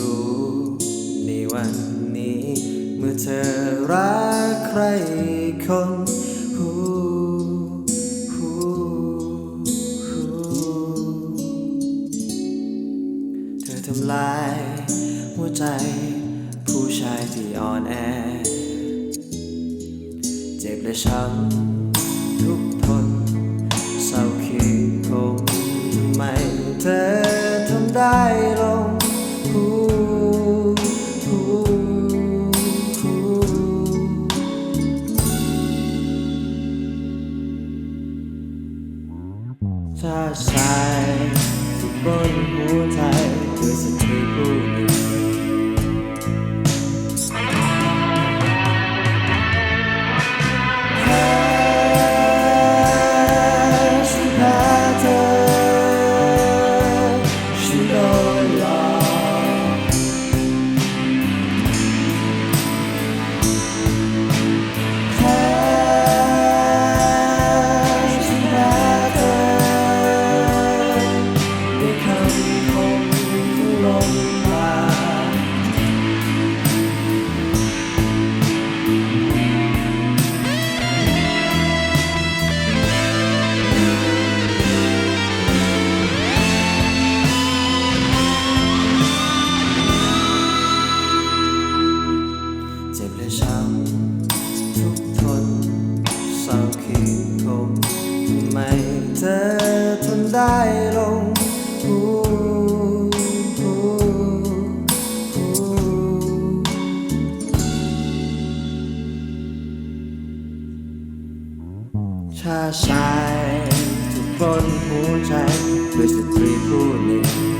รู้ในวันนี้ เมื่อเธอรักใครคนหูหูหูเธอทำลาย หัวใจ ผู้ชายที่อ่อนแอ เจ็บและช้ำาชายที่บนหัวใจคือสตรีผู้หนึ่ง ไม่เธอทนได้ลงหูหูหูชาชายทุกบนหัวใจด้วยสตรีผู้หนึ่ง